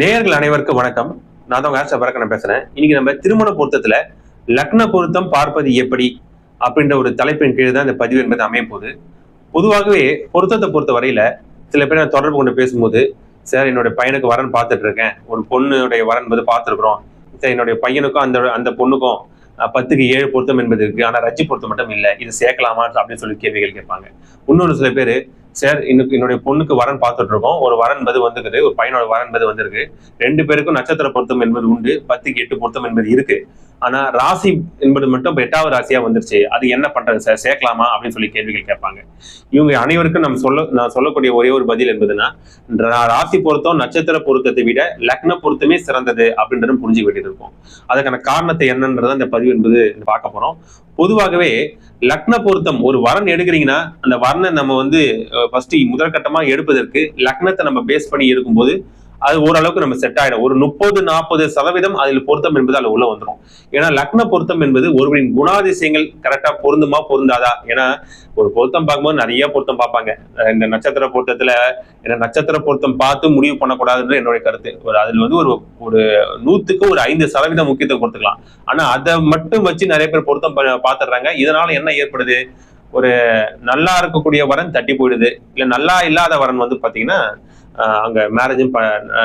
நேயர்கள் அனைவருக்கும் வணக்கம். நான் தான் உங்க பரக்கன பேசுறேன். இன்னைக்கு நம்ம திருமண பொருத்தத்துல லக்ன பொருத்தம் பார்ப்பது எப்படி அப்படின்ற ஒரு தலைப்பின் கீழ் தான் இந்த பதிவு என்பது அமைய போது பொதுவாகவே பொருத்தத்தை பொறுத்த வரையில சில பேர் நான் தொடர்பு கொண்டு பேசும்போது சார் என்னுடைய பையனுக்கு வரன் பார்த்துட்டு இருக்கேன் ஒரு பொண்ணுடைய வரன் என்பது பார்த்துருக்குறோம். சார் என்னுடைய பையனுக்கும் அந்த அந்த பொண்ணுக்கும் பத்துக்கு ஏழு பொருத்தம் என்பது இருக்கு. ஆனா ரஜ்ஜி பொருத்தம் மட்டும் இல்லை. இது சேர்க்கலாமா அப்படின்னு சொல்லி கேள்விகள் கேட்பாங்க. இன்னொரு சில பேர் சார் இன்னும் என்னுடைய பொண்ணுக்கு வரன் பார்த்துட்டு இருக்கோம் ஒரு வரன் என்பது வந்துருக்குது. ஒரு பையனோட வரன் என்பது வந்திருக்கு. ரெண்டு பேருக்கும் நட்சத்திர பொருத்தம் என்பது உண்டு. பத்துக்கு எட்டு பொருத்தம் என்பது இருக்கு. ஆனா ராசி என்பது மட்டும் இப்ப எட்டாவது ராசியா வந்துருச்சு. அது என்ன பண்றது சார்? சேர்க்கலாமா? அப்படின்னு சொல்லி கேள்விகள் கேட்பாங்க. இவங்க அனைவருக்கும் நம்ம சொல்ல நான் சொல்லக்கூடிய ஒரே ஒரு பதில் என்பதுன்னா ராசி பொருத்தம் நட்சத்திர பொருத்தத்தை விட லக்ன பொருத்தமே சிறந்தது அப்படின்றதும் புரிஞ்சு வேண்டியது இருக்கும். அதுக்கான காரணத்தை என்னன்றதை இந்த பதிவு என்பது பார்க்க போறோம். பொதுவாகவே லக்ன பொருத்தம் ஒரு வரன் எடுக்கிறீங்கன்னா அந்த வரனை நம்ம வந்து ஃபர்ஸ்ட் முதற்கட்டமாக எடுப்பதற்கு லக்னத்தை நம்ம பேஸ் பண்ணி எடுக்கும்போது அது ஓரளவுக்கு நம்ம செட் ஆயிடும். ஒரு முப்பது நாற்பது சதவீதம் அதில் பொருத்தம் என்பது அதில் உள்ள வந்துடும் ஏன்னா லக்ன பொருத்தம் என்பது ஒருவரின் குணாதிசயங்கள் கரெக்டாக பொருந்துமா பொருந்தாதா? ஏன்னா ஒரு பொருத்தம் பார்க்கும்போது நிறைய பொருத்தம் பார்ப்பாங்க. இந்த நட்சத்திர பொருத்தத்தில் ஏன்னா நட்சத்திர பொருத்தம் பார்த்து முடிவு பண்ணக்கூடாதுன்ற என்னுடைய கருத்து. ஒரு அதில் வந்து ஒரு ஒரு நூற்றுக்கு ஒரு ஐந்து சதவீதம் முக்கியத்துவம் கொடுத்துக்கலாம். ஆனால் அதை மட்டும் வச்சு நிறைய பேர் பொருத்தம் ப- பார்த்துடுறாங்க. இதனால என்ன ஏற்படுது? ஒரு நல்லா இருக்கக்கூடிய வரன் தட்டி போயிடுது. இல்லை நல்லா இல்லாத வரன் வந்து பார்த்தீங்கன்னா அங்க மேரேஜும்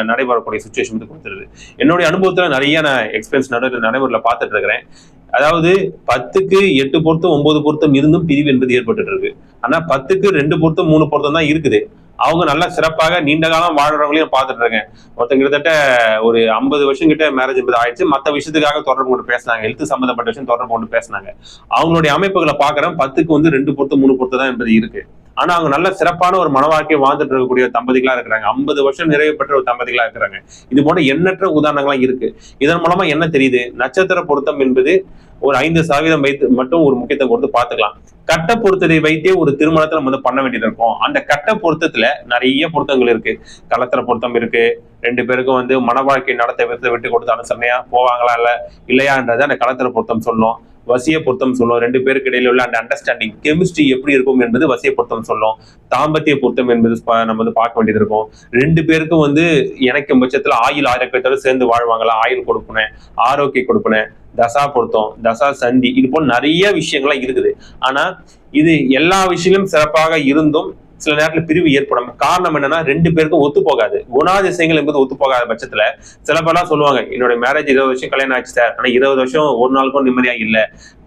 நடைபெறக்கூடிய சுச்சுவேஷன் வந்து கொடுத்துருது. என்னுடைய அனுபவத்துல நிறைய நான் எக்ஸ்பீரியன்ஸ் நடு நடைமுறையில் பார்த்துட்டு இருக்கிறேன். அதாவது பத்துக்கு எட்டு பொருத்தம் ஒன்பது பொருத்தம் இருந்தும் பிரிவு என்பது ஏற்பட்டு இருக்கு. ஆனா பத்துக்கு ரெண்டு பொருத்தம் மூணு பொருத்தம் தான் இருக்குது. அவங்க நல்லா சிறப்பாக நீண்ட காலம் வாழ்றவங்களையும் பார்த்துட்டு இருக்கேன். ஒருத்தங்க கிட்டத்தட்ட ஒரு ஐம்பது வருஷம் கிட்ட மேரேஜ் என்பது ஆயிடுச்சு. மற்ற விஷயத்துக்காக தொடர்பு கொண்டு பேசினாங்க. ஹெல்த் சம்பந்தப்பட்ட விஷயம் தொடர்பு கொண்டு பேசினாங்க. அவங்களுடைய அமைப்புகளை பார்க்குறேன். பத்துக்கு வந்து ரெண்டு பொருத்தம் மூணு பொருத்தம் தான் என்பது இருக்கு. ஆனா அவங்க நல்ல சிறப்பான ஒரு மன வாழ்க்கையை வாழ்ந்துட்டு இருக்கக்கூடிய தம்பதிகளா இருக்கிறாங்க. ஐம்பது வருஷம் நிறைவு பெற்ற ஒரு தம்பதிகளா இருக்கிறாங்க. இது போன்ற எண்ணற்ற உதாரணங்கள்லாம் இருக்கு. இதன் மூலமா என்ன தெரியுது? நட்சத்திர பொருத்தம் என்பது ஒரு ஐந்து சதவீதம் வைத்து மட்டும் ஒரு முக்கியத்துவம் கொடுத்து பார்த்துக்கலாம். கட்ட பொருத்தத்தை வைத்தே ஒரு திருமணத்தை நம்ம வந்து பண்ண வேண்டியது இருக்கும். அந்த கட்ட பொருத்தத்துல நிறைய பொருத்தங்கள் இருக்கு. கலத்திர பொருத்தம் இருக்கு. ரெண்டு பேருக்கும் வந்து மன வாழ்க்கை நடத்த விதத்தை விட்டு கொடுத்து அனுசரணையா போவாங்களா இல்ல இல்லையான்றதை அந்த கலத்திர பொருத்தம் சொல்லும். வசிய பொருத்தம் சொல்லும். ரெண்டு பேருக்கு இடையில உள்ள அந்த அண்டர்ஸ்டாண்டிங் கெமிஸ்ட்ரி எப்படி இருக்கும் என்பது வசிய பொருத்தம் சொல்லும். தாம்பத்திய பொருத்தம் என்பது நம்ம வந்து பார்க்க வேண்டியது இருக்கும். ரெண்டு பேருக்கும் வந்து எனக்கு பட்சத்துல ஆயுள் ஆரோக்கியத்தோட சேர்ந்து வாழ்வாங்களா? ஆயுள் கொடுப்பனேன் ஆரோக்கிய கொடுப்பனேன். தசா பொருத்தம் தசா சந்தி இது போல் நிறைய விஷயங்கள்லாம் இருக்குது. ஆனா இது எல்லா விஷயங்களும் சிறப்பாக இருந்தும் சில நேரத்தில் பிரிவு ஏற்படும். காரணம் என்னன்னா ரெண்டு பேருக்கும் ஒத்து போகாது. குணாதிசயங்கள் என்பது ஒத்து போகாத பட்சத்துல சில பேர்லாம் சொல்லுவாங்க என்னோட மேரேஜ் இருபது வருஷம் கல்யாணம் ஆச்சு சார் ஆனா இருபது வருஷம் ஒரு நாளுக்கும் நிம்மதியா இல்ல.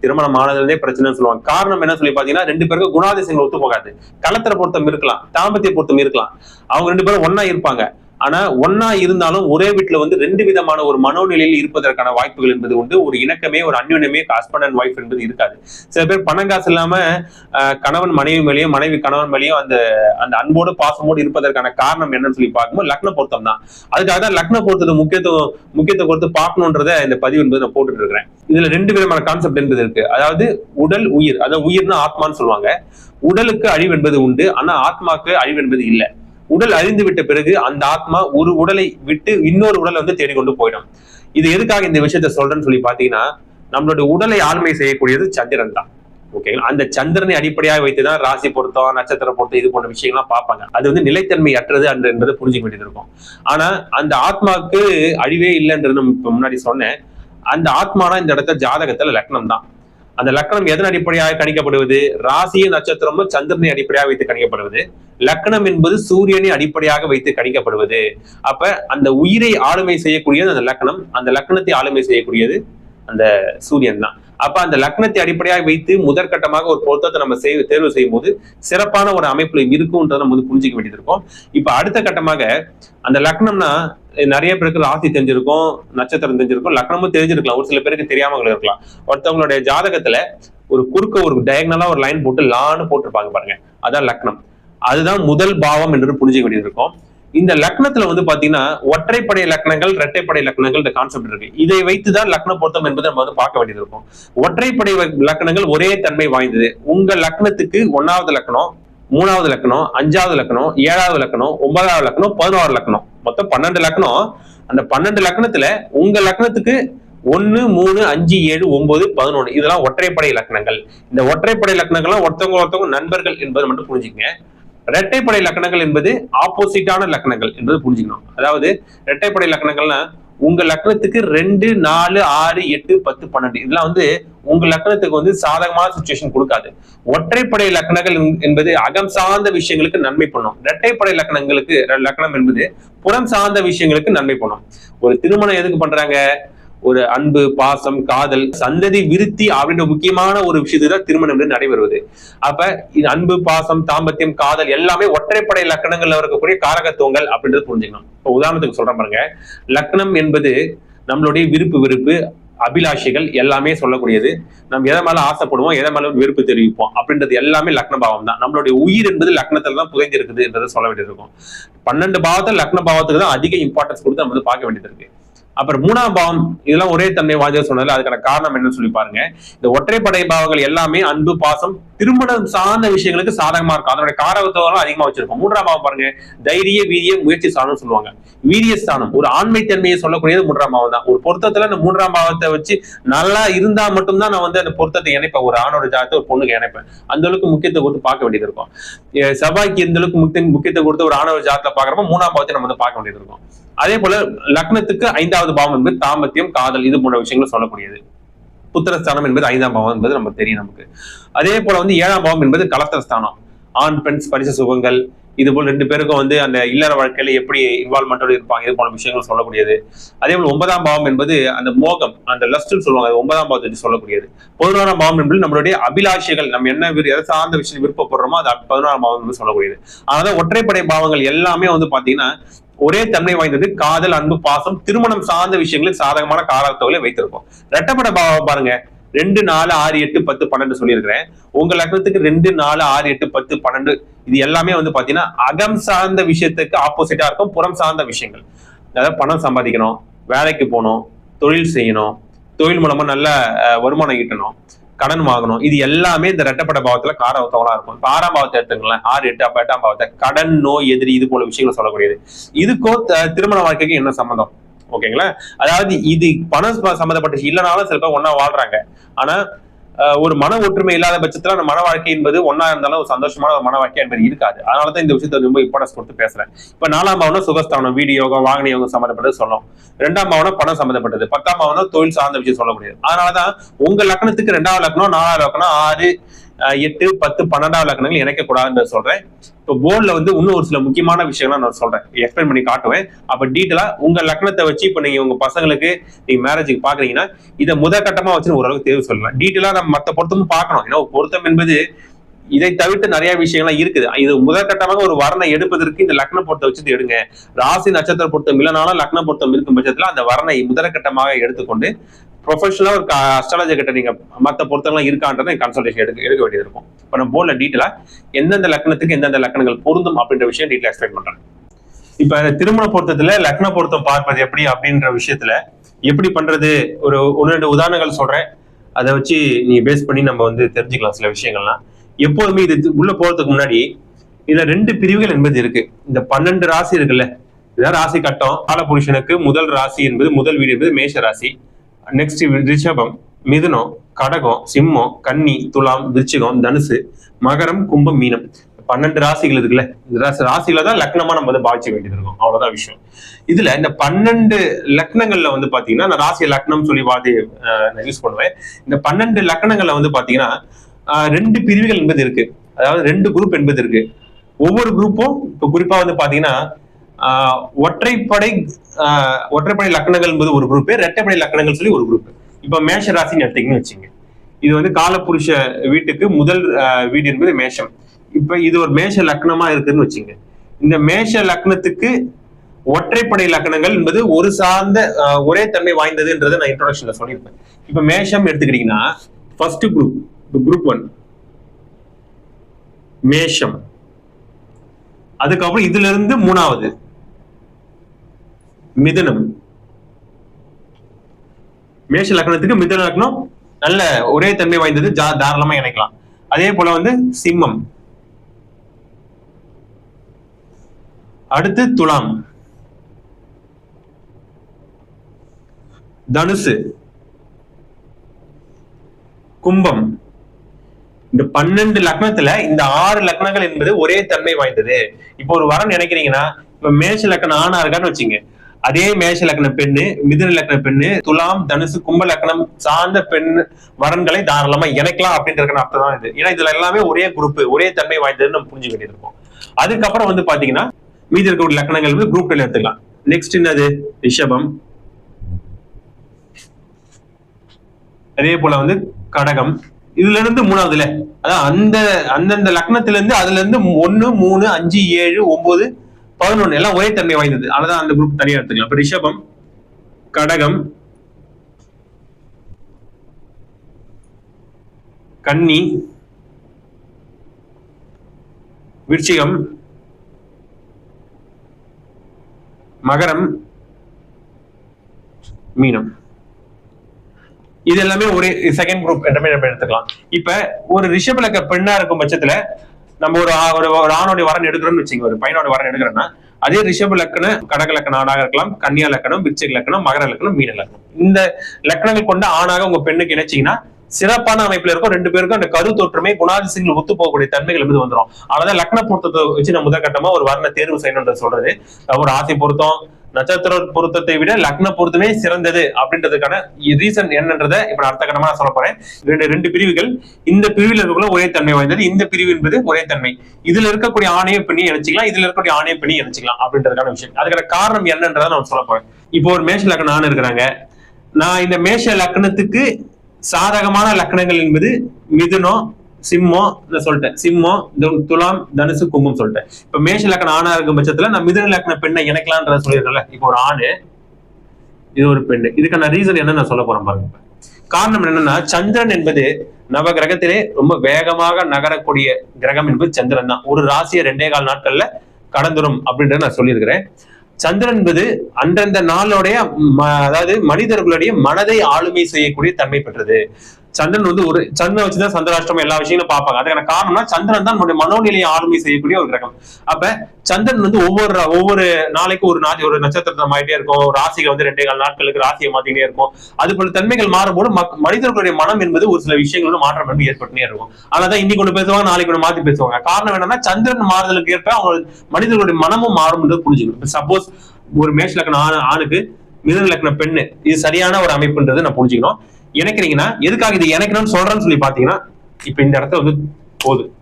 திருமணம் ஆனதுலேருந்தே பிரச்சனைன்னு சொல்லுவாங்க. காரணம் என்ன சொல்லி பாத்தீங்கன்னா ரெண்டு பேருக்கும் குணாதிசயங்கள் ஒத்து போகாது. களத்திர பொருத்தம் இருக்கலாம் தாம்பத்திய பொருத்தம் இருக்கலாம். அவங்க ரெண்டு பேரும் ஒன்னா இருப்பாங்க. ஆனா ஒன்னா இருந்தாலும் ஒரே வீட்டுல வந்து ரெண்டு விதமான ஒரு மனோநிலையில் இருப்பதற்கான வாய்ப்புகள் என்பது உண்டு. ஒரு இணக்கமே ஒரு அந்யுனமே ஹஸ்பண்ட் அண்ட் ஒய்ஃப் என்பது இருக்காது. சில பேர் பணம் காசு இல்லாம கணவன் மனைவி மேலேயும் மனைவி கணவன் மேலேயும் அந்த அந்த அன்போடு பாசமோடு இருப்பதற்கான காரணம் என்னன்னு சொல்லி பார்க்கும்போது லக்ன பொருத்தம் தான். அதுக்காக தான் லக்ன பொருத்தத்தை முக்கியத்துவம் முக்கியத்துவம் கொடுத்து பார்க்கணுன்றத இந்த பதிவு என்பது நான் போட்டுட்டு இருக்கிறேன். இதுல ரெண்டு விதமான கான்செப்ட் என்பது இருக்கு. அதாவது உடல் உயிர். அதாவது உயிர்னா ஆத்மான்னு சொல்லுவாங்க. உடலுக்கு அழிவு என்பது உண்டு. ஆனா ஆத்மாக்கு அழிவு என்பது இல்லை. உடல் அழிந்து விட்ட பிறகு அந்த ஆத்மா ஒரு உடலை விட்டு இன்னொரு உடலை வந்து தேடிக்கொண்டு போயிடும். இது எதுக்காக இந்த விஷயத்த சொல்றேன்னு சொல்லி பாத்தீங்கன்னா நம்மளுடைய உடலை ஆண்மை செய்யக்கூடியது சந்திரன் தான். ஓகேங்களா அந்த சந்திரனை அடிப்படையாக வைத்துதான் ராசி பொருத்தம் நட்சத்திர பொருத்தம் இது போன்ற விஷயங்கள்லாம் பார்ப்பாங்க. அது வந்து நிலைத்தன்மை அற்றது அன்று என்பதை புரிஞ்சுக்க வேண்டியது இருக்கும். ஆனா அந்த ஆத்மாவுக்கு அழிவே இல்லைன்றது நம்ம முன்னாடி சொன்னேன். அந்த ஆத்மானா இந்த இடத்துல ஜாதகத்துல லக்னம் தான் அந்த லக்னம் எதன் அடிப்படையாக கணிக்கப்படுவது? ராசியின் நட்சத்திரமும் சந்திரனை அடிப்படையாக வைத்து கணிக்கப்படுவது. லக்னம் என்பது சூரியனை அடிப்படையாக வைத்து கணிக்கப்படுவது. அப்ப அந்த உயிரை ஆளுமை செய்யக்கூடியது அந்த லக்னம் அந்த லக்னத்தை ஆளுமை செய்யக்கூடியது அந்த சூரியன் தான். அப்ப அந்த லக்னத்தை அடிப்படையாக வைத்து முதற்கட்டமாக ஒரு பொருத்தத்தை நம்ம செய் தேர்வு செய்யும் போது சிறப்பான ஒரு அமைப்புல இருக்கும்ன்றதை நம்ம வந்து புரிஞ்சுக்க வேண்டியது இருக்கும் இப்ப அடுத்த கட்டமாக அந்த லக்னம்னா நிறைய பேருக்கு ராசி தெரிஞ்சிருக்கும் நட்சத்திரம் தெரிஞ்சிருக்கும் லக்னமும் தெரிஞ்சிருக்கலாம். ஒரு சில பேருக்கு தெரியாம இருக்கலாம். ஒருத்தவங்களுடைய ஜாதகத்துல ஒரு குறுக்க ஒரு டயக்னலா ஒரு லைன் போட்டு லான்னு போட்டிருப்பாங்க பாருங்க. அதான் லக்னம். அதுதான் முதல் பாவம் என்று புரிஞ்சுக்க வேண்டியது இருக்கும் இந்த லக்னத்துல வந்து பாத்தீங்கன்னா ஒற்றைப்படை லக்னங்கள் இரட்டைப்படை லக்னங்கள் இந்த கான்செப்ட் இருக்கு. இதை வைத்துதான் லக்ன பொருத்தம் என்பதை நம்ம வந்து பார்க்க வேண்டியது இருக்கும். ஒற்றைப்படை லக்னங்கள் ஒரே தன்மை வாய்ந்தது. உங்க லக்னத்துக்கு ஒன்னாவது லக்னம் மூணாவது லக்னம் அஞ்சாவது லக்னம் ஏழாவது லக்னம் ஒன்பதாவது லக்னம் பதினோரு லக்னம். மொத்தம் பன்னெண்டு லக்னம். அந்த பன்னெண்டு லக்னத்துல உங்க லக்னத்துக்கு ஒன்னு மூணு அஞ்சு ஏழு ஒன்பது பதினொன்று இதெல்லாம் ஒற்றைப்படை லக்னங்கள். இந்த ஒற்றைப்படை லக்னங்கள்லாம் ஒருத்தவங்க ஒருத்தவங்க நண்பர்கள் என்பதை மட்டும் புரிஞ்சுக்கங்க. இரட்டைப்படை லக்கணங்கள் என்பது ஆப்போசிட்டான லக்கணங்கள் என்பது புரிஞ்சுக்கணும். அதாவது இரட்டைப்படை லக்கணங்கள்னா உங்க லக்னத்துக்கு ரெண்டு நாலு ஆறு எட்டு பத்து பன்னெண்டு. இதெல்லாம் வந்து உங்க லக்னத்துக்கு வந்து சாதகமான சுச்சுவேஷன் கொடுக்காது. ஒற்றைப்படை லக்னங்கள் என்பது அகம் சார்ந்த விஷயங்களுக்கு நன்மை பண்ணும். இரட்டைப்படை லக்னங்களுக்கு லக்னம் என்பது புறம் சார்ந்த விஷயங்களுக்கு நன்மை பண்ணும். ஒரு திருமணம் எதுக்கு பண்றாங்க? ஒரு அன்பு பாசம் காதல் சந்ததி விருத்தி அப்படின்ற முக்கியமான ஒரு விஷயத்துக்கு தான் திருமணம் என்று நடைபெறுவது. அப்ப இது அன்பு பாசம் தாம்பத்தியம் காதல் எல்லாமே ஒற்றைப்படை லக்கணங்கள்ல இருக்கக்கூடிய காரகத்துவங்கள் அப்படின்றது புரிஞ்சுக்கணும். இப்போ உதாரணத்துக்கு சொல்றேன் பாருங்க. லக்னம் என்பது நம்மளுடைய விருப்பு வெறுப்பு அபிலாஷைகள் எல்லாமே சொல்லக்கூடியது. நம்ம எதை மேல ஆசைப்படுவோம் எதை மேல வெறுப்பு தெரிவிப்போம் அப்படின்றது எல்லாமே லக்ன பாவம் தான். நம்மளுடைய உயிர் என்பது லக்னத்துல தான் புதைந்து இருக்குது என்றதை சொல்ல வேண்டியது இருக்கும். பன்னெண்டு பாவத்தில் லக்ன பாவத்துக்கு தான் அதிக இம்பார்ட்டன்ஸ் கொடுத்து நம்ம வந்து பார்க்க வேண்டியது இருக்கு. அப்புறம் மூணாம் பாவம் இதெல்லாம் ஒரே தன்மை வாய்ந்த சொன்னதுல அதுக்கான காரணம் என்னன்னு சொல்லி பாருங்க. இந்த ஒற்றைப்படை பாவங்கள் எல்லாமே அன்பு பாசம் திருமணம் சார்ந்த விஷயங்களுக்கு சாதகமா இருக்கும். அதனுடைய காரகத்துவம் அதிகமா வச்சிருக்கும் மூன்றாம் பாவம் பாருங்க தைரிய வீரிய முயற்சி ஸ்தானம் சொல்லுவாங்க. வீரிய ஸ்தானம் ஒரு ஆண்மை தன்மையை சொல்லக்கூடியது மூன்றாம் பாவம் தான். ஒரு பொருத்தத்துல இந்த மூன்றாம் பாவத்தை வச்சு நல்லா இருந்தா மட்டும்தான் நான் வந்து அந்த பொருத்தத்தை இணைப்பேன். ஒரு ஆணோட ஜாதத்தை ஒரு பொண்ணுக்கு இணைப்பேன். அந்த அளவுக்கு முக்கியத்துவம் கொடுத்து பார்க்க வேண்டியது இருக்கும். செவ்வாய்க்கு எந்த அளவுக்கு முக்கியத்துவம் கொடுத்து ஒரு ஆணவ ஜாதத்தை பாக்குறப்ப மூணாம் பாவத்தை நம்ம வந்து பார்க்க வேண்டியது இருக்கும். அதே போல லக்னத்துக்கு ஐந்தாவது பாவம் என்பது தாமத்தியம் காதல் இது போன்ற விஷயங்கள் சொல்லக்கூடியது. புத்திரஸ்தானம் என்பது ஐந்தாம் பாவம் என்பது நமக்கு தெரியும் நமக்கு. அதே போல வந்து ஏழாம் பாவம் என்பது கலத்திரஸ்தானம். ஆண் பெண் பரிச சுகங்கள் இது போல் ரெண்டு பேருக்கும் வந்து அந்த இல்லற வாழ்க்கையில எப்படி இன்வால்மெண்டோட இருப்பாங்க இது போல விஷயங்கள் சொல்லக்கூடியது. அதே போல ஒன்பதாம் பாவம் என்பது அந்த மோகம் அந்த லஸ்ட்னு சொல்லுவாங்க அது ஒன்பதாம் பாவத்தை வச்சு சொல்லக்கூடியது. பதினோராம் பாவம் என்பது நம்மளுடைய அபிலாஷைகள் நம்ம என்ன எதை சார்ந்த விஷயம் விருப்பப்படுறோமோ அது பதினோராம் பாவம் என்று சொல்லக்கூடியது. அதனால ஒற்றைப்படை பாவங்கள் எல்லாமே வந்து பாத்தீங்கன்னா ஒரே தன்மை வாய்ந்தது காதல் அன்பு பாசம் திருமணம் சார்ந்த விஷயங்களுக்கு சாதகமான காலத்தொகையில வைத்திருக்கும் ரெட்டப்பட பாவம் பாருங்க. ரெண்டு நாலு ஆறு எட்டு பத்து பன்னெண்டு சொல்லியிருக்கிறேன். உங்க லக்னத்துக்கு ரெண்டு நாலு ஆறு எட்டு பத்து பன்னெண்டு இது எல்லாமே வந்து பாத்தீங்கன்னா அகம் சார்ந்த விஷயத்துக்கு ஆப்போசிட்டா இருக்கும் புறம் சார்ந்த விஷயங்கள். அதாவது பணம் சம்பாதிக்கணும் வேலைக்கு போகணும் தொழில் செய்யணும் தொழில் மூலமா நல்ல வருமானம் ஈட்டணும். கடன் வாங்கணும். இது எல்லாமே இந்த ரெட்டப்பட பாவத்துல காரவத்தவங்களா இருக்கும். இப்ப ஆறாம் பாவத்தை எடுத்துங்களேன் ஆறு எட்டு அப்ப எட்டாம் பாவத்தை கடன் நோய் எதிரி இது போல விஷயங்கள் சொல்லக்கூடியது. இதுக்கோ த- திருமண வாழ்க்கைக்கு என்ன சம்மந்தம் ஓகேங்களா? அதாவது இது பணம் சம்மந்தப்பட்ட இல்லைனாலும் சில பேர் ஒண்ணா வாழ்றாங்க. ஆனா ஒரு மன ஒற்றுமை இல்லாத பட்சத்துல அந்த மன வாழ்க்கை என்பது ஒன்னா இருந்தாலும் ஒரு சந்தோஷமான ஒரு மன வாழ்க்கை என்பது இருக்காது. அதனால தான் இந்த விஷயத்தை ரொம்ப இம்பார்ட்டன்ஸ் கொடுத்து பேசுறேன். இப்ப நாலாம் பாவனம் சுகஸ்தானம் வீடு யோகம் வாகன யோகம் சம்மந்தப்பட்டது சொல்லணும். ரெண்டாம் பாவனம் பணம் சம்மந்தப்பட்டது பத்தாம் பாவனம் தொழில் சார்ந்த விஷயம் சொல்ல முடியாது. அதனாலதான் உங்க லக்னத்துக்கு ரெண்டாவது லக்னம் நாலாவது லக்னம் ஆறு எட்டு பத்து பன்னெண்டாவது லக்னங்கள் இணைக்கக்கூடாதுன்னு சொல்றேன். இப்போ போர்டில் வந்து இன்னும் ஒரு சில முக்கியமான விஷயங்கள்லாம் நான் சொல்றேன். எக்ஸ்பிளைன் பண்ணி காட்டுவேன். அப்போ டீட்டெயிலாக உங்கள் லக்னத்தை வச்சு இப்போ நீங்கள் உங்கள் பசங்களுக்கு நீங்கள் மேரேஜுக்கு பார்க்குறீங்கன்னா இதை முத கட்டமாக வச்சு ஓரளவுக்கு தேர்வு சொல்லலாம். டீட்டெயிலாக நம்ம மற்ற பொருத்தமும் பார்க்கணும். ஏன்னா பொருத்தம் என்பது இதை தவிர்த்து நிறைய விஷயங்கள்லாம் இருக்குது. இது முதற்கட்டமாக ஒரு வர்ணை எடுப்பதற்கு இந்த லக்ன பொருத்தம் வச்சு எடுங்க. ராசி நட்சத்திர பொருத்தம் இல்லைனாலும் லக்ன பொருத்தம் இருக்கும் பட்சத்துல அந்த வரனை முதற்கட்டமாக எடுத்துக்கொண்டு ப்ரொஃபஷனலாக ஒரு அஸ்ட்ராலஜி கிட்ட நீங்கள் மற்ற பொருத்தங்கள்லாம் இருக்கான்றதை கன்சல்டேஷன் எடுக்க எடுக்க வேண்டியது இருக்கும் இப்போ நம்ம போர்டில் டீட்டெயிலாக எந்தெந்த லக்னத்துக்கு எந்தெந்த லக்னங்கள் பொருந்தும் அப்படின்ற விஷயம் டீட்டெயில் எக்ஸ்பிளைன் பண்ணுறேன் இப்போ திருமண பொருத்தத்தில் லக்ன பொருத்தம் பார்ப்பது எப்படி அப்படின்ற விஷயத்தில் எப்படி பண்ணுறது ஒரு ஒன்று ரெண்டு உதாரணங்கள் சொல்கிறேன் அதை வச்சு நீ பேஸ் பண்ணி நம்ம வந்து தெரிஞ்சுக்கலாம் சில விஷயங்கள்லாம். எப்போதுமே இது உள்ள போகிறதுக்கு முன்னாடி இதில் ரெண்டு பிரிவுகள் என்பது இருக்குது இந்த பன்னெண்டு ராசி இருக்குல்ல இதான் ராசி கட்டம். காலபுருஷனுக்கு முதல் ராசி என்பது முதல் வீடு என்பது மேஷ ராசி. நெக்ஸ்ட் ரிஷபம் மிதுனம் கடகம் சிம்மம் கன்னி துலாம் விருச்சிகம் தனுசு மகரம் கும்பம் மீனம். பன்னெண்டு ராசிகள் இருக்குல்ல? இந்த ராசி ராசியில தான் லக்னமா நம்ம வந்து பாதிக்க வேண்டியது இருக்கும். அவ்வளவுதான் விஷயம். இதுல இந்த பன்னெண்டு லக்னங்கள்ல வந்து பாத்தீங்கன்னா நான் ராசி லக்னம் சொல்லி பாதி நான் யூஸ் பண்ணுவேன். இந்த பன்னெண்டு லக்னங்கள்ல வந்து பாத்தீங்கன்னா ரெண்டு பிரிவுகள் என்பது இருக்கு. அதாவது ரெண்டு குரூப் என்பது இருக்கு. ஒவ்வொரு குரூப்பும் இப்போ குறிப்பா வந்து பாத்தீங்கன்னா ஒற்றைப்படை ஒற்றைப்படை லக்னங்கள் என்பது ஒரு குரூப் இரட்டைப்படை லக்னங்கள் சொல்லி ஒரு குரூப் இப்ப மேஷ ராசின்னு எடுத்தீங்கன்னு வச்சுங்க. இது வந்து காலப்புருஷ வீட்டுக்கு முதல் வீடு என்பது மேஷம். இப்ப இது ஒரு மேஷ லக்னமா இருக்குன்னு வச்சுங்க. இந்த மேஷ லக்னத்துக்கு ஒற்றைப்படை லக்னங்கள் என்பது ஒரு சார்ந்த ஒரே தன்மை வாய்ந்ததுன்றதை நான் இன்ட்ரோடக்ஷன்ல சொல்லியிருப்பேன். இப்ப மேஷம் எடுத்துக்கிட்டீங்கன்னா ஃபர்ஸ்ட் குரூப் குரூப் ஒன் மேஷம். அதுக்கப்புறம் இதுல இருந்து மூணாவது. மிதுனம். மேஷ லக்னத்துக்கு மிதன லக்னம் நல்ல ஒரே தன்மை வாய்ந்தது ஜா- தாராளமா இணைக்கலாம். அதே போல வந்து சிம்மம். அடுத்து துலாம். தனுசு. கும்பம். இந்த பன்னெண்டு லக்னத்துல இந்த ஆறு லக்னங்கள் என்பது ஒரே தன்மை வாய்ந்தது. இப்போ ஒரு வரம் நினைக்கிறீங்கன்னா இப்ப மேஷ லக்னம் ஆனா இருக்கான்னு வச்சுங்க. அதே மேஷ லக்ன பெண்ணு மிதுன லக்ன பெண்ணு துலாம் தனுசு கும்ப லக்னம் சார்ந்த பெண் வரன்களை தாராளமா இணைக்கலாம் அப்படின்ற அர்த்தம் தான் இது. ஏன்னா இதுல எல்லாமே ஒரே குரூப் ஒரே தன்மை வாய்ந்ததுன்னு நம்ம புரிஞ்சு வேண்டியிருக்கோம். அதுக்கப்புறம் வந்து பாத்தீங்கன்னா மீதி இருக்கக்கூடிய லக்னங்கள் வந்து குரூப் எடுத்துக்கலாம். நெக்ஸ்ட் என்னது? ரிஷபம். அதே போல வந்து கடகம். இதுல இருந்து மூணாவதுல. அதான் அந்த அந்தந்த லக்னத்துல இருந்து அதுல இருந்து ஒன்னு மூணு அஞ்சு ஏழு ஒன்பது பதினொன்னு எல்லாம் ஒரே தன்மை வாய்ந்தது. அதனால அந்த குரூப் தனியா எடுத்துக்கலாம். இப்ப ரிஷபம் கடகம் கன்னி விருச்சிகம் மகரம் மீனம். இது எல்லாமே ஒரே செகண்ட் குரூப் எல்லாமே நம்ம எடுத்துக்கலாம். இப்ப ஒரு ரிஷப பெண்ணா இருக்கும் பட்சத்துல நம்ம ஒரு ஒரு ஒரு ஆணோடைய வரன் எடுக்கிறோம்னு வச்சுங்க ஒரு பையனோட வரன் எடுக்கிறோம்னா அதே ரிஷப லக்கண கடக லக்கண ஆணாக இருக்கலாம் கன்னியா லக்கணம் விருச்சிக லக்கணம் மகர லக்கணம் மீன லக்கணம். இந்த லக்கணங்கள் கொண்ட ஆணாக உங்க பெண்ணுக்கு இணைச்சிங்கன்னா சிறப்பான அமைப்புல இருக்கும். ரெண்டு பேருக்கும் அந்த கரு தொற்றுமே குணாதிசயங்கள் ஒத்து போகக்கூடிய தன்மைகள் வந்து வந்துடும் அதனால லக்ன பொருத்தத்தை வச்சு நம்ம முதற்கட்டமா ஒரு வர்ண தேர்வு செய்யணும்ன்ற சொல்றது. ஒரு ஆசை பொருத்தம் நட்சத்திர பொருத்தத்தை விட லக்ன பொருத்தமே சிறந்தது அப்படின்றதுக்கான ரீசன் என்னன்றதை இப்ப அடுத்த கட்டமா நான் சொல்ல போறேன். ரெண்டு ரெண்டு பிரிவுகள். இந்த பிரிவில் இருக்கக்குள்ள ஒரே தன்மை வாய்ந்தது. இந்த பிரிவு என்பது ஒரே தன்மை. இதுல இருக்கக்கூடிய ஆணைய பண்ணி இணைச்சிக்கலாம் இதுல இருக்கக்கூடிய ஆணைய பண்ணி இணைச்சிக்கலாம் அப்படின்றதுக்கான விஷயம். அதுக்கான காரணம் என்னன்றதை நான் சொல்ல போறேன். இப்போ ஒரு மேஷ லக்னம் ஆண் இருக்கிறாங்க. நான் இந்த மேஷ லக்னத்துக்கு சாதகமான லக்னங்கள் என்பது மிதுனம் சிம்மம் சொல்லிட்டேன். சிம்மம் துலாம் தனுசு கும்பம் சொல்லிட்டேன். இப்ப மேஷ லக்கணம் ஆணா இருக்கும் பட்சத்துல நான் மிதுன லக்கண பெண்ணை இணைக்கலாம்ன்றத சொல்லியிருக்கேன்ல இப்போ ஒரு ஆணு இது ஒரு பெண்ணு. இதுக்கான ரீசன் என்ன நான் சொல்ல போறேன் பாருங்க. காரணம் என்னன்னா சந்திரன் என்பது நவ கிரகத்திலே ரொம்ப வேகமாக நகரக்கூடிய கிரகம் என்பது சந்திரன் தான். ஒரு ராசியை ரெண்டே கால் நாட்கள்ல கடந்துரும் அப்படின்றத நான் சொல்லியிருக்கிறேன். சந்திரன் என்பது அந்தந்த நாளுடைய அதாவது மனிதர்களுடைய மனதை ஆளுமை செய்யக்கூடிய தன்மை பெற்றது. சந்திரன் வந்து ஒரு சந்திரன் வச்சுதான் சந்திராஷ்டமம் எல்லா விஷயங்களும் பார்ப்பாங்க. அதுக்கான காரணம்னா சந்திரன் தான் நம்முடைய மனோநிலையை ஆளுமை செய்யக்கூடிய ஒரு கிரகம். அப்ப சந்திரன் வந்து ஒவ்வொரு ஒவ்வொரு நாளைக்கு ஒரு நாள் ஒரு நட்சத்திரம் ஆயிட்டே இருக்கும். ஒரு ராசிகள் வந்து ரெண்டே கால் நாட்களுக்கு ராசியை மாத்திட்டே இருக்கும். அது போல தன்மைகள் மாறும்போது மனிதர்களுடைய மனம் என்பது ஒரு சில விஷயங்களோட மாற்றம் என்பது ஏற்பட்டுனே இருக்கும். ஆனாதான் இன்னைக்கு ஒண்ணு பேசுவாங்க நாளைக்கு ஒண்ணு மாத்தி பேசுவாங்க. காரணம் என்னன்னா சந்திரன் மாறுதலுக்கு ஏற்ப அவங்க மனிதர்களுடைய மனமும் மாறும்ன்றது புரிஞ்சுக்கணும். சப்போஸ் ஒரு மேஷ் லக்கணம் ஆணு ஆணுக்கு மிதன் லக்ன பெண்ணு இது சரியான ஒரு அமைப்புன்றது நான் புரிஞ்சுக்கணும். இணைக்கிறீங்கன்னா எதுக்காக இது இணைக்கணும்னு சொல்றேன்னு சொல்லி பாத்தீங்கன்னா இப்ப இந்த இடத்துல வந்து போகுது.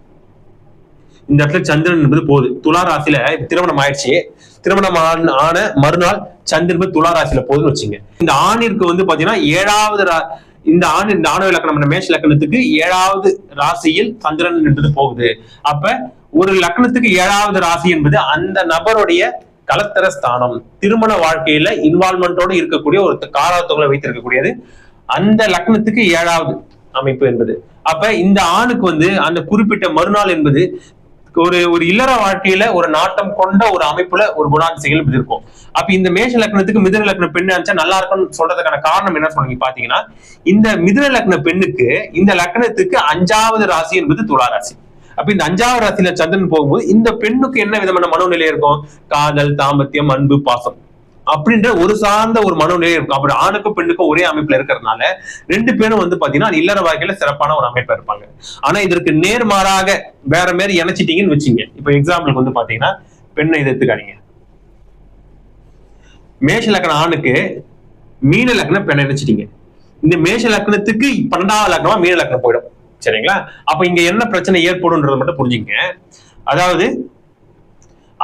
இந்த இடத்துல சந்திரன் என்பது போகுது. துலா ராசியில திருமணம் ஆயிடுச்சு. திருமணம் ஆன- ஆன மறுநாள் சந்திரன் என்பது துலா ராசியில போகுதுன்னு வச்சுங்க இந்த ஆணிற்கு வந்து பாத்தீங்கன்னா ஏழாவது இந்த ஆண் இந்த ஆணவ இலக்கணம் மேஷ லக்கணத்துக்கு ஏழாவது ராசியில் சந்திரன் என்பது போகுது. அப்ப ஒரு லக்னத்துக்கு ஏழாவது ராசி என்பது அந்த நபருடைய கலத்தர ஸ்தானம் திருமண வாழ்க்கையில இன்வால்மெண்டோடு இருக்கக்கூடிய ஒரு காலத்துக்குள்ள வைத்திருக்கக்கூடியது. அந்த லக்னத்துக்கு ஏழாவது அமைப்பு என்பது. அப்ப இந்த ஆணுக்கு வந்து அந்த குறிப்பிட்ட மறுநாள் என்பது ஒரு ஒரு இல்லற வாழ்க்கையில ஒரு நாட்டம் கொண்ட ஒரு அமைப்புல ஒரு குணாதிசைகள் இருக்கும். அப்ப இந்த மேஷ லக்னத்துக்கு மிதுன லக்ன பெண்ணு அனுப்பிச்சா நல்லா இருக்கும்னு சொல்றதுக்கான காரணம் என்ன சொன்னீங்க பாத்தீங்கன்னா இந்த மிதுன லக்ன பெண்ணுக்கு இந்த லக்னத்துக்கு அஞ்சாவது ராசி என்பது துலா ராசி. அப்ப இந்த அஞ்சாவது ராசியில சந்திரன் போகும்போது இந்த பெண்ணுக்கு என்ன விதமான மனோநிலை இருக்கும்? காதல் தாம்பத்தியம் அன்பு பாசம். அப்படின்ற ஒரு சார்ந்த ஒரு மனநிலையை இருக்கும் அப்படி ஆணுக்கும் பெண்ணுக்கும் ஒரே அமைப்புல இருக்கிறதுனால ரெண்டு பேரும் வந்து பாத்தீங்கன்னா இல்லற வாழ்க்கையில சிறப்பான ஒரு அமைப்பா இருப்பாங்க. ஆனா இதற்கு நேர்மாறாக வேற மாதிரி இணைச்சிட்டீங்கன்னு வச்சுங்க. இப்ப எக்ஸாம்பிளுக்கு வந்து பாத்தீங்கன்னா பெண்ணை இதை எடுத்துக்காதீங்க மேஷ லக்ன ஆணுக்கு மீன லக்ன பெண்ணை இணைச்சிட்டீங்க. இந்த மேஷ லக்னத்துக்கு பன்னெண்டாவது லக்னமா மீன லக்னம் போயிடும். சரிங்களா? அப்ப இங்க என்ன பிரச்சனை ஏற்படும்ன்றதை மட்டும் புரிஞ்சுங்க. அதாவது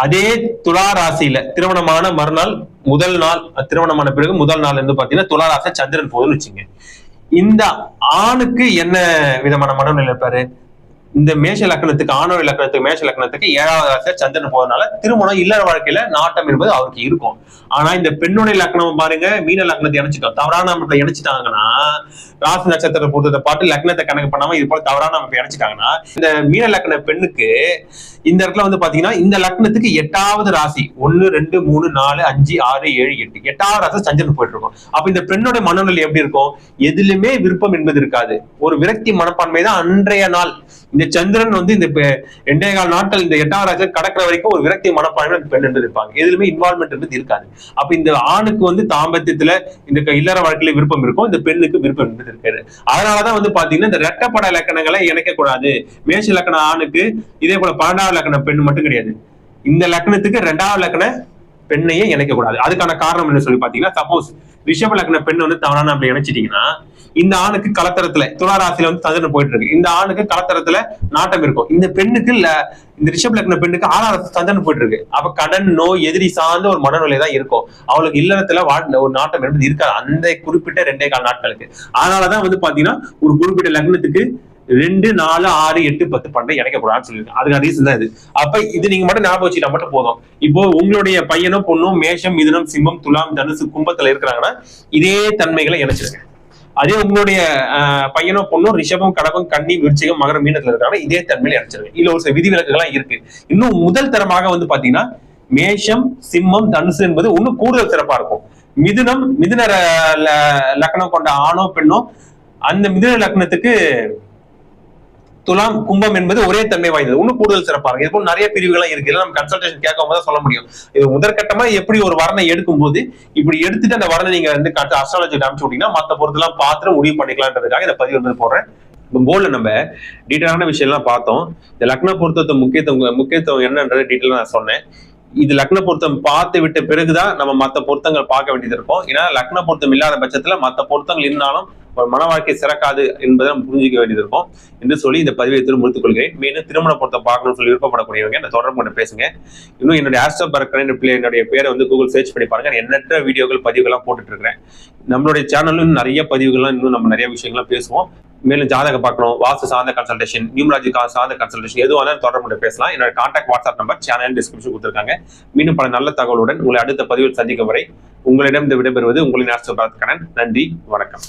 அதே துலா ராசியில திருமணமான மறுநாள் முதல் நாள் திருமணமான பிறகு முதல் நாள் இருந்து பாத்தீங்கன்னா துலா ராசி சந்திரன் போதுன்னு வச்சுங்க இந்த ஆணுக்கு என்ன விதமான மனநிலை இருப்பாரு? இந்த மேஷ லக்னத்துக்கு ஆணவ லக்னத்துக்கு மேஷ லக்னத்துக்கு ஏழாவது ராசியா சந்திரன் போவதனால திருமணம் இல்லற வாழ்க்கையில நாட்டம் என்பது அவருக்கு இருக்கும். ஆனா இந்த பெண்ணுடைய லக்னம் பாருங்க மீன லக்னத்தை இணைச்சிட்டோம் தவறான அமைப்பை இணைச்சிட்டாங்கன்னா ராசி நட்சத்திரத்தை பொறுத்ததை பாட்டு லக்னத்தை கணக்கு பண்ணாம இது போல தவறான அமைப்பு இணைச்சிட்டாங்கன்னா இந்த மீன லக்ன பெண்ணுக்கு இந்த இடத்துல வந்து பாத்தீங்கன்னா இந்த லக்னத்துக்கு எட்டாவது ராசி. ஒன்னு ரெண்டு மூணு நாலு அஞ்சு ஆறு ஏழு எட்டு. எட்டாவது ராசி சந்திரன் போயிட்டு இருக்கும். அப்ப இந்த பெண்ணுடைய மனநிலை எப்படி இருக்கும்? எதிலுமே விருப்பம் என்பது இருக்காது. ஒரு விரக்தி மனப்பான்மை தான் அன்றைய நாள். இந்த சந்திரன் வந்து இந்த பெ- ரெண்டே கால் நாட்கள் இந்த எட்டாவது கடக்கிற வரைக்கும் ஒரு விரக்தி மனப்பான்மை பெண் என்று இருப்பாங்க எதுலுமே இன்வால்மெண்ட் என்பது இருக்காது. அப்ப இந்த ஆணுக்கு வந்து தாம்பத்தியத்துல இந்த க- இல்லற வாழ்க்கையில விருப்பம் இருக்கும். இந்த பெண்ணுக்கு விருப்பம் என்பது இருக்காது அதனாலதான் வந்து பாத்தீங்கன்னா இந்த ரெட்டப்பட இலக்கணங்களை இணைக்க கூடாது. மேஷ லக்கண ஆணுக்கு இதே போல பன்னெண்டாவது லக்கண பெண் மட்டும் கிடையாது. இந்த லக்னத்துக்கு ரெண்டாவது லக்ன பெண்ணையே இணைக்க கூடாது. அதுக்கான காரணம் என்ன சொல்லி பாத்தீங்கன்னா சப்போஸ் ரிஷப லக்ன பெண் வந்து தவறான அப்படி இணைச்சிட்டீங்கன்னா இந்த ஆணுக்கு கலத்தரத்துல துளாராசியில வந்து சந்திரன் போயிட்டு இருக்கு இந்த ஆணுக்கு கலத்தரத்துல நாட்டம் இருக்கும். இந்த பெண்ணுக்கு இல்ல இந்த ரிஷப் லக்ன பெண்ணுக்கு ஆறாவது சந்திரன் போயிட்டு இருக்கு அப்ப கடன் நோய் எதிரி சார்ந்த ஒரு மனநிலை தான் இருக்கும். அவளுக்கு இல்லறத்துல ஒரு நாட்டம் என்பது இருக்காது. அந்த குறிப்பிட்ட ரெண்டே கால் நாட்களுக்கு. அதனாலதான் வந்து பாத்தீங்கன்னா ஒரு குறிப்பிட்ட லக்னத்துக்கு ரெண்டு நாலு ஆறு எட்டு பத்து பன்னெண்டு இணைக்கக்கூடாதுன்னு சொல்லியிருக்கேன் அதுக்கான ரீசன் தான் இது. அப்ப இது நீங்க மட்டும் ஞாபகம் வச்சுட்டா மட்டும் போதும். இப்போ உங்களுடைய பையனும் பொண்ணும் மேஷம் மிதுனம் சிம்மம் துலாம் தனுசு கும்பத்துல இருக்கிறாங்கன்னா இதே தன்மைகளை இணைச்சிருங்க. அதே உங்களுடைய பையனோ பொண்ணும் ரிஷபம் கடகம் கன்னி விருச்சிகம் மகரம் மீனத்துல இருக்காங்க இதே தன்மையில இணைச்சிருங்க. இல்ல ஒரு சில விதிவிலக்குகள்லாம் இருக்கு. இன்னும் முதல் தரமாக வந்து பாத்தீங்கன்னா மேஷம் சிம்மம் தனுசு என்பது இன்னும் கூடுதல் சிறப்பா இருக்கும். மிதுனம் மிதுன ல- லக்னம் கொண்ட ஆணோ பெண்ணோ அந்த மிதுன லக்னத்துக்கு துலாம் கும்பம் என்பது ஒரே தன்மை வாய்ந்தது. இன்னும் கூடுதல் சிறப்பாக இருக்கு இது நிறைய பிரிவுகளாக இருக்கு. இதெல்லாம் நம்ம கன்சல்டேஷன் கேட்கும் போது சொல்ல முடியும். இது முதற்கட்டமா எப்படி ஒரு வர்ணை எடுக்கும்போது இப்படி எடுத்துட்டு அந்த வரனை நீங்க வந்து அஸ்ட்ராலஜி அனுப்பிச்சு விட்டீங்கன்னா மற்ற பொருத்தெல்லாம் பார்த்து முடிவு பண்ணிக்கலான்றதுக்காக இந்த பதிவு வந்து போடுறேன். இப்போ போர்டில் நம்ம டீட்டெயிலான விஷயம்லாம் பார்த்தோம். இந்த லக்ன பொருத்தத்தை முக்கியத்துவம் முக்கியத்துவம் என்னன்றது டீட்டெயிலாக நான் சொன்னேன். இது லக்ன பொருத்தம் பார்த்து விட்ட பிறகுதான் நம்ம மற்ற பொருத்தங்கள் பார்க்க வேண்டியது இருக்கும். ஏன்னா லக்ன பொருத்தம் இல்லாத பட்சத்துல மற்ற பொருத்தங்கள் இருந்தாலும் ஒரு மன வாழ்க்கை சிறக்காது என்பதை நம்ம புரிஞ்சுக்க வேண்டியது இருக்கும் என்று சொல்லி இந்த பதிவை திரும்ப முடித்துக் கொள்கிறேன். மேலும் திருமண பொருத்தம் பார்க்கணும்னு சொல்லி விருப்பப்படக்கூடியவங்க என்ன தொடர்பு கொண்டு பேசுங்க. இன்னும் என்னுடைய ஆஸ்ட்ரோ பரக்கரன் என்னுடைய பேரை வந்து கூகுள் சர்ச் பண்ணி பாருங்க. நான் எண்ணற்ற வீடியோக்கள் பதிவுகள்லாம் போட்டுட்டு இருக்கிறேன். நம்மளுடைய சேனலும் நிறைய பதிவுகள்லாம் இன்னும் நம்ம நிறைய விஷயங்கள்லாம் பேசுவோம். மேலும் ஜாதகம் பார்க்கணும் வாஸ்து சார்ந்த கன்சல்டேஷன் நியூமராஜி சார்ந்த கன்சல்டேஷன் எதுவாக இருந்தாலும் தொடர்பு கொண்டு பேசலாம். என்னோட contact WhatsApp number channel description கொடுத்துருக்காங்க. மீண்டும் பல நல்ல தகவலுடன் உங்களை அடுத்த பதிவில் சந்திக்கும் வரை உங்களிடம் இந்த விடைபெறுவது உங்களின் ஆஸ்ட்ரோ பரத்கரன் நன்றி வணக்கம்.